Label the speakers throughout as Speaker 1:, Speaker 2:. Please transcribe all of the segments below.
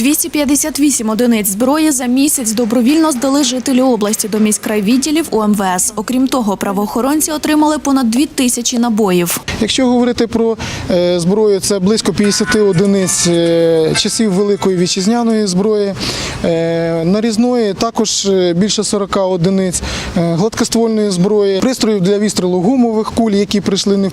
Speaker 1: 258 одиниць зброї за місяць добровільно здали жителі області до міськрайвідділів МВС. Окрім того, правоохоронці отримали понад дві тисячі набоїв.
Speaker 2: Якщо говорити про е, зброю, це близько 50 одиниць е, часів великої вітчизняної зброї, е, нарізної також більше 40 одиниць, гладкоствольної зброї, пристроїв для відстрілу гумових куль, які прийшли не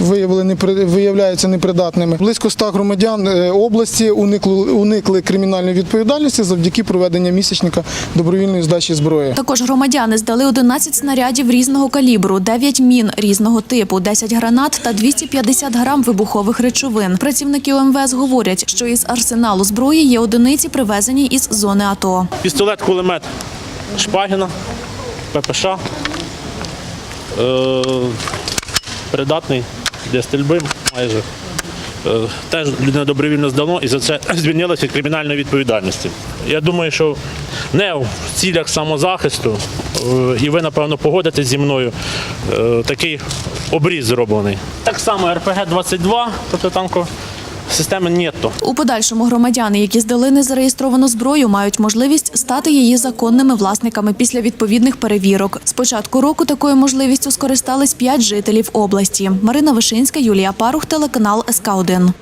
Speaker 2: виявили непри- виявляються непридатними. Близько 100 громадян області уникли, уникли кримінальної відповідальності завдяки проведення місячника добровільної здачі зброї.
Speaker 1: Також громадяни здали 11 снарядів різного калібру, 9 мін різного типу, 10 гранат та 250 грам вибухових речовин. Працівники УМВС говорять, що із арсеналу зброї є одиниці, привезені із зони АТО.
Speaker 3: Пістолет, кулемет Шпагіна, ППШ. Е, придатний для стрільби майже. Е, Теж людина добровільно здано і за це звільнилася від кримінальної відповідальності. Я думаю, що не в цілях самозахисту, е, і ви, напевно, погодитесь зі мною, е, такий обріз зроблений. Так само РПГ-22, протитанкова системи НЕТО.
Speaker 1: У подальшому громадяни, які здали незареєстровану зброю, мають можливість стати її законними власниками після відповідних перевірок. З початку року такою можливістю скористались п'ять жителів області. Марина Вишинська, Юлія Парух, телеканал СК 1